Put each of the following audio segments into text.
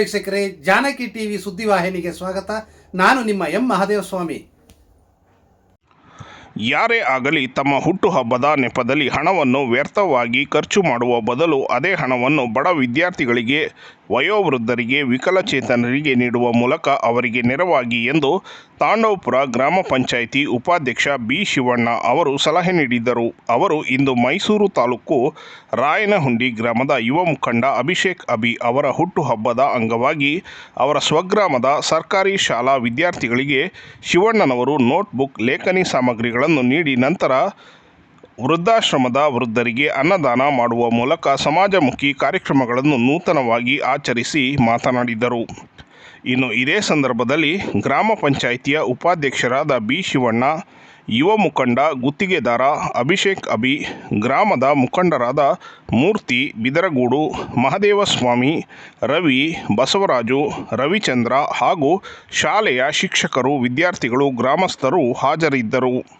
ವೀಕ್ಷಕರೇ, ಜಾನಕಿ ಟಿವಿ ಸುದ್ದಿವಾಹಿನಿಗೆ ಸ್ವಾಗತ. ನಾನು ನಿಮ್ಮ ಎಂ ಮಹಾದೇವ ಸ್ವಾಮಿ. ಯಾರೇ ಆಗಲಿ ತಮ್ಮ ಹುಟ್ಟುಹಬ್ಬದ ನೆಪದಲ್ಲಿ ಹಣವನ್ನು ವ್ಯರ್ಥವಾಗಿ ಖರ್ಚು ಮಾಡುವ ಬದಲು ಅದೇ ಹಣವನ್ನು ಬಡ ವಿದ್ಯಾರ್ಥಿಗಳಿಗೆ ವಯೋವೃದ್ಧರಿಗೆ ವಿಕಲಚೇತನರಿಗೆ ನೀಡುವ ಮೂಲಕ ಅವರಿಗೆ ನೆರವಾಗಿ ಎಂದು ತಾಂಡವಪುರ ಗ್ರಾಮ ಪಂಚಾಯಿತಿ ಉಪಾಧ್ಯಕ್ಷ ಬಿ ಶಿವಣ್ಣ ಅವರು ಸಲಹೆ ನೀಡಿದ್ದರು. ಅವರು ಇಂದು ಮೈಸೂರು ತಾಲೂಕು ರಾಯನಹುಂಡಿ ಗ್ರಾಮದ ಯುವ ಮುಖಂಡ ಅಭಿಷೇಕ್ ಅಭಿ ಅವರ ಹುಟ್ಟುಹಬ್ಬದ ಅಂಗವಾಗಿ ಅವರ ಸ್ವಗ್ರಾಮದ ಸರ್ಕಾರಿ ಶಾಲಾ ವಿದ್ಯಾರ್ಥಿಗಳಿಗೆ ಶಿವಣ್ಣನವರು ನೋಟ್ಬುಕ್ ಲೇಖನಿ ಸಾಮಗ್ರಿಗಳನ್ನು ನೀಡಿ ನಂತರ ವೃದ್ಧಾಶ್ರಮದ ವೃದ್ಧರಿಗೆ ಅನ್ನದಾನ ಮಾಡುವ ಮೂಲಕ ಸಮಾಜಮುಖಿ ಕಾರ್ಯಕ್ರಮಗಳನ್ನು ನೂತನವಾಗಿ ಆಚರಿಸಿ ಮಾತನಾಡಿದರು. ಇನ್ನು ಇದೇ ಸಂದರ್ಭದಲ್ಲಿ ಗ್ರಾಮ ಪಂಚಾಯಿತಿಯ ಉಪಾಧ್ಯಕ್ಷರಾದ ಬಿ ಶಿವಣ್ಣ, ಯುವ ಮುಖಂಡ ಗುತ್ತಿಗೆದಾರ ಅಭಿಷೇಕ್ ಅಭಿ, ಗ್ರಾಮದ ಮುಖಂಡರಾದ ಮೂರ್ತಿ ಬಿದರಗೂಡು, ಮಹದೇವಸ್ವಾಮಿ, ರವಿ ಬಸವರಾಜು, ರವಿಚಂದ್ರ ಹಾಗೂ ಶಾಲೆಯ ಶಿಕ್ಷಕರು, ವಿದ್ಯಾರ್ಥಿಗಳು, ಗ್ರಾಮಸ್ಥರು ಹಾಜರಿದ್ದರು.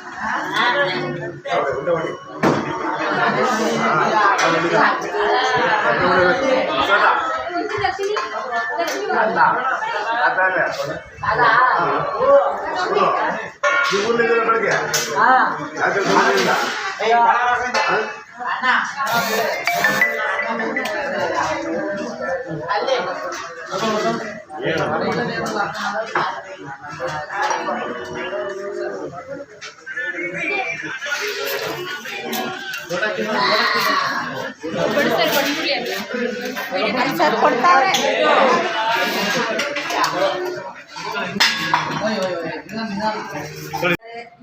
ಬರ್ತಾರೆ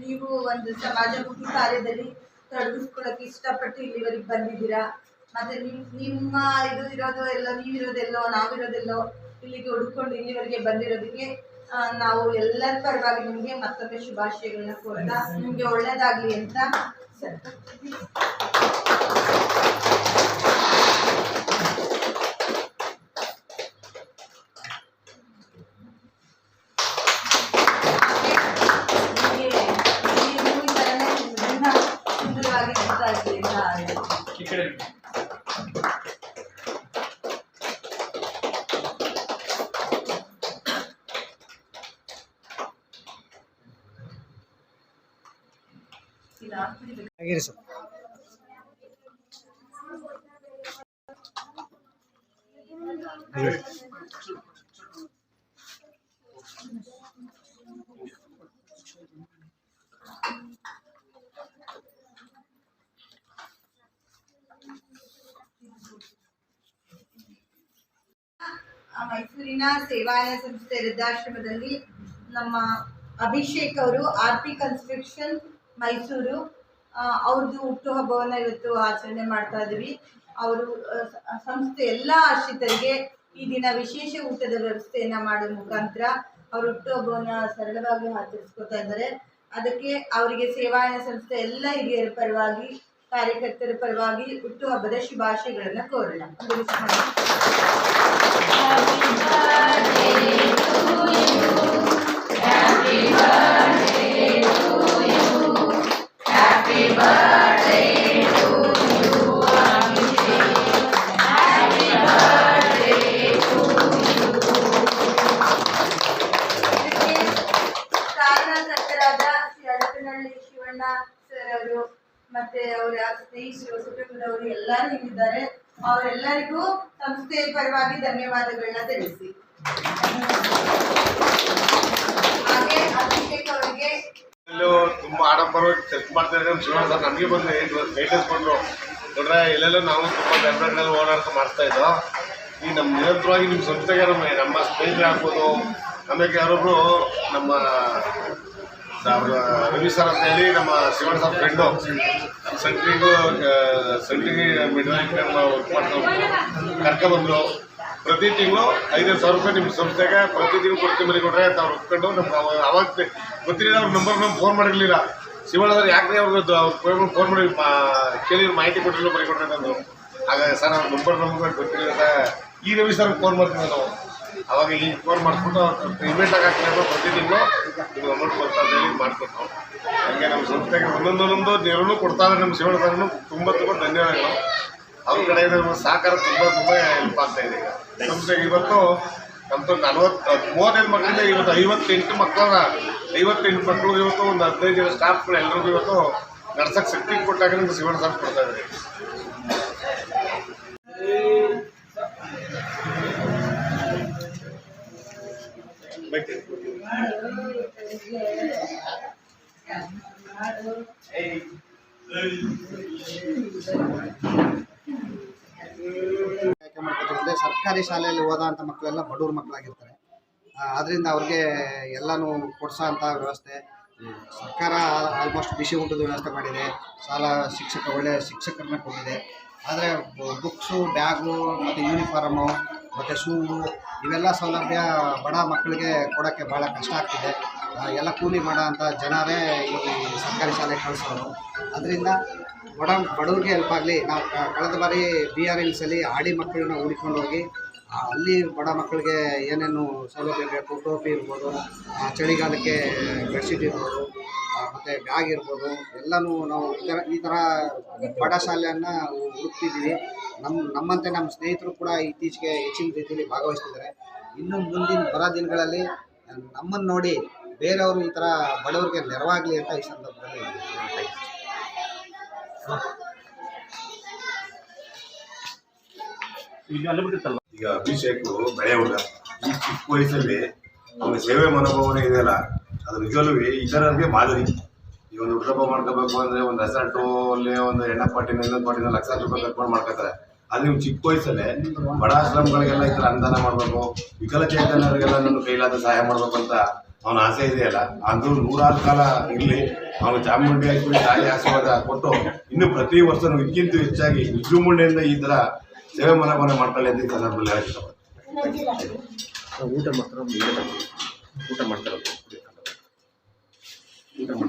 ನೀವು ಒಂದು ಸಮಾಜ ಕಾರ್ಯದಲ್ಲಿ ತೊಡಗಿಸ್ಕೊಳಕ್ಕೆ ಇಷ್ಟಪಟ್ಟು ಇಲ್ಲಿವರೆಗೆ ಬಂದಿದ್ದೀರಾ? ಮತ್ತೆ ನಿಮ್ ನಿಮ್ಮ ಇದು ಇರೋದು ಎಲ್ಲೋ, ನೀವಿರೋದೆಲ್ಲೋ, ನಾವಿರೋದೆಲ್ಲೋ, ಇಲ್ಲಿಗೆ ಹುಡ್ಕೊಂಡು ಇಲ್ಲಿವರೆಗೆ ಬಂದಿರೋದಕ್ಕೆ ನಾವು ಎಲ್ಲರ ಪರವಾಗಿ ನಿಮಗೆ ಮತ್ತೊಮ್ಮೆ ಶುಭಾಶಯಗಳನ್ನ ಕೋರ್ತಾ ನಿಮಗೆ ಒಳ್ಳೇದಾಗ್ಲಿ ಅಂತ ಸರ್. ಈ ಥರನೇ ಸುಂದರವಾಗಿ ಹೇಳ್ತೀನಿ. ಇದು ಆ ಮೈಸೂರಿನ ಸೇವಾಲಯ ಸಂಸ್ಥೆ ವೃದ್ಧಾಶ್ರಮದಲ್ಲಿ ನಮ್ಮ ಅಭಿಷೇಕ್ ಅವರು ಆರ್ ಪಿ ಕನ್ಸ್ಟ್ರಕ್ಷನ್ ಮೈಸೂರು ಅವ್ರದ್ದು ಹುಟ್ಟುಹಬ್ಬವನ್ನು ಇವತ್ತು ಆಚರಣೆ ಮಾಡ್ತಾ ಇದ್ದೀವಿ. ಅವರು ಸಂಸ್ಥೆ ಎಲ್ಲ ಆಶ್ರಿತರಿಗೆ ಈ ದಿನ ವಿಶೇಷ ಊಟದ ವ್ಯವಸ್ಥೆಯನ್ನು ಮಾಡೋ ಮುಖಾಂತರ ಅವ್ರ ಹುಟ್ಟುಹಬ್ಬವನ್ನು ಸರಳವಾಗಿ ಆಚರಿಸ್ಕೊತಾ ಇದ್ದಾರೆ. ಅದಕ್ಕೆ ಅವರಿಗೆ ಸೇವಾಯನ ಸಂಸ್ಥೆ ಎಲ್ಲ ಹಿರಿಯರ ಪರವಾಗಿ, ಕಾರ್ಯಕರ್ತರ ಪರವಾಗಿ ಹುಟ್ಟುಹಬ್ಬದ ಶುಭಾಶಯಗಳನ್ನ ಕೋರೋಣ. ಅವರು, ಮತ್ತೆ ಅವರ ಸ್ನೇಹಿತರು ಕುಟುಂಬದವರು ಎಲ್ಲರೂ ಇಲ್ಲಿದ್ದಾರೆ. ಅವರೆಲ್ಲರಿಗೂ ಸಂಸ್ಥೆಯ ಪರವಾಗಿ ಧನ್ಯವಾದಗಳನ್ನ ತಿಳಿಸಿ. ಹಾಗೆ ಅಭಿಷೇಕ್ ಅವರಿಗೆ ತುಂಬ ಆಡಂಬರವಾಗಿ ಚೆಕ್ ಮಾಡ್ತಾ ಇದ್ದಾರೆ. ಸರ್ ನಮಗೆ ಬಂದು ಗೈಡೆನ್ಸ್ ಕೊಟ್ಟರು ನೋಡ್ರೆ, ಎಲ್ಲೆಲ್ಲೋ ನಾವು ತುಂಬ ಬೆಂಬಲಗಳಲ್ಲಿ ಓಡಾಡ್ತಾ ಮಾಡ್ತಾ ಇದ್ದೋ. ಈ ನಮ್ಮ ನಿರಂತರವಾಗಿ ನಿಮ್ಮ ಸಂಸ್ಥೆಗೆ ನಮ್ಮ ನಮ್ಮ ಸ್ನೇಹಿತರು ಆಮೇಲೆ ಯಾರೊಬ್ರು ನಮ್ಮ ಅವ್ರ ರವಿ ಸರ್ ಅಂತ ಹೇಳಿ ನಮ್ಮ ಶಿವಣ್ಣ ಸರ್ ಫ್ರೆಂಡು ಸೆಂಟ್ರಿಗೂ ಸೆಂಟ್ರಿಗೆ ಮಿಡ್ ವರ್ಕ್ ಮಾಡ್ತಾ ಕರ್ಕೊಬಂದರು ಪ್ರತಿ ತಿಂಗಳು ಐದೈದು ಸಾವಿರ ರೂಪಾಯಿ ನಿಮ್ಮ ಸಂಸ್ಥೆಗೆ ಪ್ರತಿ ತಿಂಗಳು ಕೊಡ್ತೀವಿ ಮರಿ ಕೊಟ್ಟರೆ ಅವ್ರು ಒಪ್ಕೊಂಡು ನಮ್ಗೆ ಅವಾಗ ಗೊತ್ತಿರಲಿಲ್ಲ, ಅವ್ರ ನಂಬರ್ ನಮ್ಗೆ ಫೋನ್ ಮಾಡಿರಲಿಲ್ಲ. ಶಿವಣ್ಣ ಸರ್ ಯಾಕೆ ಅವ್ರದ್ದು ಅವ್ರು ಫೋನ್ ಮಾಡಿ ಕೇಳಿ ಮಾಹಿತಿ ಕೊಟ್ಟಿಲ್ಲ ಬರೀ ಕೊಟ್ಟರೆ ನಾನು ಆಗ ಸರ್, ಅವ್ರ ನಂಬರ್ ನಮ್ಗೆ ಗೊತ್ತಿರಲಿಲ್ಲ ಈ ರವಿ ಸರ್ ಫೋನ್ ಮಾಡ್ತೀವಿ ನಾವು. ಅವಾಗ ಈಗ ಫೋನ್ ಮಾಡಿಸ್ಬಿಟ್ಟು ಪೇಮೆಂಟ್ ಆಗಕ್ಕೆ ಪ್ರತಿ ತಿಂಗಳು ನಿಮ್ಗೆ ಅಮೌಂಟ್ ಕೊಡ್ತಾ ಹೇಳಿ ಮಾಡ್ಕೊಟ್ಟು ಹಂಗೆ ನಮ್ಮ ಸಂಸ್ಥೆಗೆ ಒಂದೊಂದೊಂದು ನೆರವು ಕೊಡ್ತಾ ಇದ್ದಾರೆ ನಮ್ಮ ಶಿವಣ್ಣ ತುಂಬಾ ತುಂಬ ಧನ್ಯವಾದಗಳು. ಅವ್ರ ಕಡೆಯಿಂದ ನಮ್ಮ ಸಹಕಾರ ತುಂಬ ತುಂಬ ಹೆಲ್ಪ್ ಆಗ್ತಾ ಇದೆ ಈಗ. ಸಂಸ್ಥೆಗೆ ಇವತ್ತು ನಮ್ದು ನಲ್ವತ್ತು, ಮೂವತ್ತೈದು ಮಕ್ಕಳಿಂದ, ಇವತ್ತು ಐವತ್ತೆಂಟು ಮಕ್ಕಳ ಐವತ್ತೆಂಟು ಮಕ್ಕಳು ಇವತ್ತು ಒಂದು ಹದಿನೈದು ಜನ ಸ್ಟಾಫ್ಗಳು ಎಲ್ಲರಿಗೂ ಇವತ್ತು ನಡ್ಸಕ್ಕೆ ಶಕ್ತಿ ಕೊಟ್ಟಾಗ ನಮ್ಮ ಶಿವಣ್ಣ ಸರ್ ಕೊಡ್ತಾ ಇದ್ದಾರೆ. ಸರ್ಕಾರಿ ಶಾಲೆಯಲ್ಲಿ ಓದೋಂಥ ಮಕ್ಕಳೆಲ್ಲ ಬಡವ್ರ ಮಕ್ಕಳಾಗಿರ್ತಾರೆ. ಅದರಿಂದ ಅವ್ರಿಗೆ ಎಲ್ಲನೂ ಕೊಡಿಸೋ ವ್ಯವಸ್ಥೆ. ಸರ್ಕಾರ ಆಲ್ಮೋಸ್ಟ್ ಬಿಸಿ ಊಟದ ವ್ಯವಸ್ಥೆ ಮಾಡಿದೆ. ಶಾಲಾ ಶಿಕ್ಷಕ ಒಳ್ಳೆಯ ಶಿಕ್ಷಕರನ್ನ ಕೊಟ್ಟಿದೆ. ಆದರೆ ಬುಕ್ಸು ಬ್ಯಾಗು ಮತ್ತು ಯೂನಿಫಾರ್ಮು ಮತ್ತು ಶೂ ಇವೆಲ್ಲ ಸೌಲಭ್ಯ ಬಡ ಮಕ್ಕಳಿಗೆ ಕೊಡೋಕ್ಕೆ ಭಾಳ ಕಷ್ಟ ಆಗ್ತಿದೆ. ಎಲ್ಲ ಕೂಲಿ ಮಾಡೋ ಅಂಥ ಜನರೇ ಈ ಸರ್ಕಾರಿ ಶಾಲೆಗೆ ಕಳಿಸೋರು. ಅದರಿಂದ ಬಡ ಬಡವ್ರಿಗೆ ಹೆಲ್ಪ್ ಆಗಲಿ, ನಾವು ಕಳೆದ ಬಾರಿ ಬಿ ಆರ್ ಎಲ್ಸಲ್ಲಿ ಆಡಿ ಮಕ್ಕಳನ್ನ ಹುಡ್ಕೊಂಡು ಹೋಗಿ ಅಲ್ಲಿ ಬಡ ಮಕ್ಕಳಿಗೆ ಏನೇನು ಸೌಲಭ್ಯ ಬೇಕು ಟೋಪಿ ಇರ್ಬೋದು ಚಳಿಗಾಲಕ್ಕೆ ಬೆಡ್ಶೀಟ್ ಇರ್ಬೋದು ಮತ್ತು ಬ್ಯಾಗ್ ಇರ್ಬೋದು, ಎಲ್ಲನೂ ನಾವು ಈ ಥರ ಈ ಥರ ಬಡ ಶಾಲೆಯನ್ನು ಹುಡುಕ್ತಿದ್ದೀವಿ ನಮ್ಮ ನಮ್ಮಂತೆ ನಮ್ಮ ಸ್ನೇಹಿತರು ಕೂಡ ಇತ್ತೀಚೆಗೆ ಹೆಚ್ಚಿನ ರೀತಿಯಲ್ಲಿ ಭಾಗವಹಿಸ್ತಿದ್ದಾರೆ ಇನ್ನು ಮುಂದಿನ ಬರ ದಿನಗಳಲ್ಲಿ ನಮ್ಮನ್ನು ನೋಡಿ ಬೇರೆಯವರು ಈ ಥರ ಬಡವರಿಗೆ ನೆರವಾಗಲಿ ಅಂತ ಈ ಸಂದರ್ಭದಲ್ಲಿ. ಈಗ ಅಭಿಷೇಕ್ ಬೆಳೆ ಹುಡುಗ. ಈ ಚಿಕ್ಕ ವಯಸ್ಸಲ್ಲಿ ಅವನ ಸೇವೆ ಮನೋಭಾವನೆ ಇದೆಯಲ್ಲ, ಅದು ನಿಜವಲ್ಲೂ ಇತರರಿಗೆ ಮಾದರಿ. ಈಗ ಒಂದು ಹುಡುಗಪ್ಪ ಮಾಡ್ಕೋಬೇಕು ಅಂದ್ರೆ ಒಂದು ರೆಸಾರ್ಟು ಅಲ್ಲಿ ಒಂದು ಎಣ್ಣ ಪಾಟಿನ ಇನ್ನೊಂದು ಪಾಟಿನ ಲಕ್ಷಾಂತರ ರೂಪಾಯಿ ಕಟ್ಕೊಂಡು ಮಾಡ್ಕೋತಾರೆ. ಆದ್ರೆ ನೀವು ಚಿಕ್ಕ ವಯಸ್ಸಲ್ಲೇ ಬಡ ಆಶ್ರಮಗಳಿಗೆಲ್ಲ ಈ ಥರ ಅನುದಾನ ಮಾಡಬೇಕು, ವಿಕಲಚೇತನರಿಗೆಲ್ಲ ನನ್ನ ಕೈಲಾದ ಸಹಾಯ ಮಾಡಬೇಕು ಅಂತ ಅವನ ಆಸೆ ಇದೆಯಲ್ಲ ಅದು ನೂರಾರು ಕಾಲ ಇರಲಿ. ಅವನು ಚಾಮುಂಡಿ ಆಗಿ ತಾಯಿ ಆಶೀರ್ವಾದ ಕೊಟ್ಟು ಇನ್ನು ಪ್ರತಿ ವರ್ಷನೂ ಇದಕ್ಕಿಂತ ಹೆಚ್ಚಾಗಿ ವಿಜೃಂಭಣೆಯಿಂದ ಈ ಥರ ಸೇವೆ ಮನೋಭಾವನೆ ಮಾಡ್ತಾಳೆ ಅಂತ ಈ ಸಂದರ್ಭದಲ್ಲಿ ಹೇಳಕ್ಕೆ ಊಟ ಮಾಡ್ತಾರೆ ಊಟ ಮಾಡ್ತಾರೆ ಊಟ ಮಾಡ್ತಾರೆ